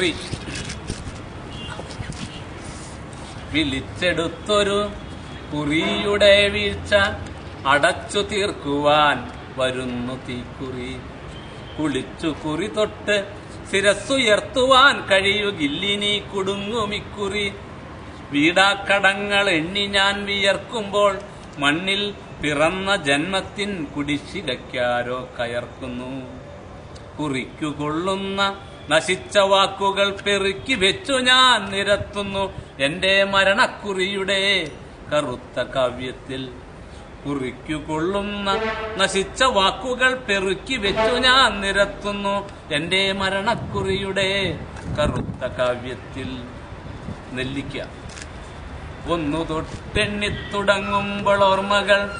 കുറി വിളിച്ചെടുത്തൊരു കുറിയുടെ വീഴ്ച അടച്ചു തീർക്കുവാൻ വരുന്നു തീക്കുറി. കുളിച്ചു കുറി തൊട്ട് ശിരസ്സുയർത്തുവാൻ കഴിയുകില്ലിനി കുടുങ്ങുമിക്കുറി വീടാക്കടങ്ങൾ എണ്ണി ഞാൻ വിയർക്കുമ്പോൾ മണ്ണിൽ പിറന്ന ജന്മത്തിൻ കുടിശ്ശികയ്ക്കാരോ കയർക്കുന്നു. കുറിക്കു കൊള്ളുന്ന നശിച്ച വാക്കുകൾ പെറുക്കി വെച്ചു ഞാൻ നിരത്തുന്നു എന്റെ മരണക്കുറിയുടെ കറുത്ത കാവ്യത്തിൽ. കുറിക്കുകൊള്ളുന്ന നശിച്ച വാക്കുകൾ പെറുക്കി വെച്ചു ഞാൻ നിരത്തുന്നു എന്റെ മരണക്കുറിയുടെ കറുത്ത കാവ്യത്തിൽ. നെല്ലിക്ക. ഒന്നു തൊട്ടെണ്ണി തുടങ്ങുമ്പോൾ ഓർമ്മകൾ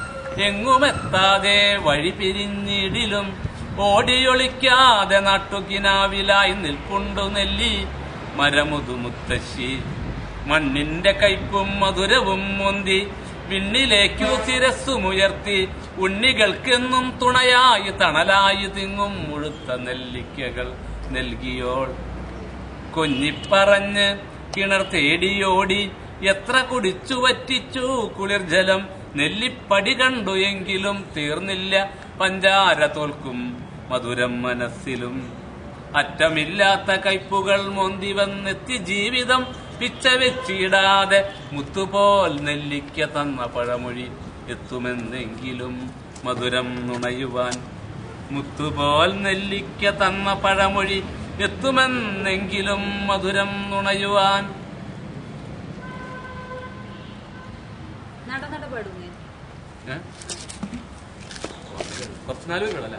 എങ്ങുമെത്താതെ വഴി പിരിഞ്ഞിടിലും ഓടിയൊളിക്കാതെ നാട്ടുകിനാവിലായി നിൽപ്പുണ്ടു നെല്ലി. മരമുതു മുത്തശ്ശി. മണ്ണിന്റെ കയ്പും മധുരവും മുന്തി. വിണ്ണിലേക്കു തിരസ്സുമുയർത്തി ഉണ്ണികൾക്കെന്നും തുണയായി തണലായി തിങ്ങും മുഴുത്ത നെല്ലിക്കകൾ നൽകിയോൾ. കൊഞ്ഞിപ്പറഞ്ഞ് കിണർ തേടിയോടി. എത്ര കുടിച്ചു വറ്റിച്ചു കുളിർജലം. നെല്ലിപ്പടി കണ്ടു എങ്കിലും തീർന്നില്ല. പഞ്ചാര തോൽക്കും മധുരം മനസ്സിലും അറ്റമില്ലാത്ത കയ്പുകൾ മോന്തി വന്നെത്തി ജീവിതം പിച്ച വെച്ചിടാതെ മുത്തുപോൽ നെല്ലിക്ക തന്ന പഴമൊഴി എത്തുമെന്നെങ്കിലും മധുരം നുണയുവാൻ മുത്തുപോൽ നെല്ലിക്ക തന്ന പഴമൊഴി എത്തുമെന്നെങ്കിലും മധുരം നുണയുവാൻ പാടുന്നേ നാലുകളല്ലേ